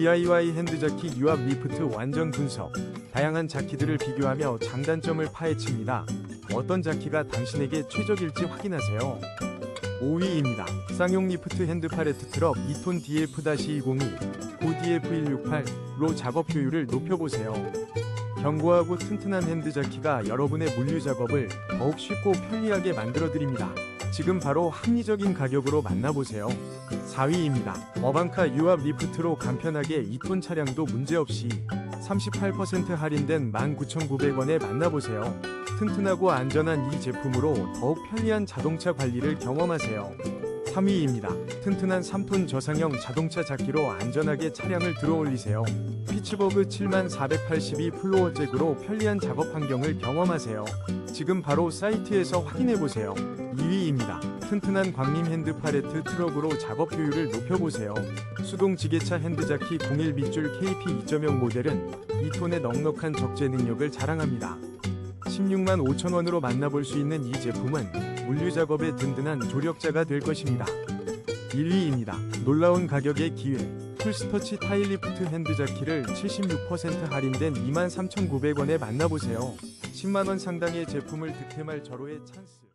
DIY 핸드자키 유압 리프트 완전 분석. 다양한 자키들을 비교하며 장단점을 파헤칩니다. 어떤 자키가 당신에게 최적일지 확인하세요. 5위입니다. 쌍용 리프트 핸드 팔레트 트럭 2톤 DF-202, 고 DF168로 작업 효율을 높여보세요. 견고하고 튼튼한 핸드 자키가 여러분의 물류 작업을 더욱 쉽고 편리하게 만들어드립니다. 지금 바로 합리적인 가격으로 만나보세요. 4위입니다. 어반카 유압 리프트로 간편하게 2톤 차량도 문제없이 38% 할인된 19,900원에 만나보세요. 튼튼하고 안전한 이 제품으로 더욱 편리한 자동차 관리를 경험하세요. 3위입니다. 튼튼한 3톤 저상형 자동차 자키로 안전하게 차량을 들어올리세요. 피츠버그 7482 플로어 잭으로 편리한 작업 환경을 경험하세요. 지금 바로 사이트에서 확인해보세요. 2위입니다. 튼튼한 광림 핸드 팔레트 트럭으로 작업 효율을 높여보세요. 수동 지게차 핸드자키 01 밑줄 KP 2.0 모델은 2톤의 넉넉한 적재 능력을 자랑합니다. 16만 5천 원으로 만나볼 수 있는 이 제품은 물류 작업에 든든한 조력자가 될 것입니다. 1위입니다. 놀라운 가격의 기회. 풀스터치 타일리프트 핸드자키를 76% 할인된 23,900원에 만나보세요. 10만원 상당의 제품을 득템할 절호의 찬스.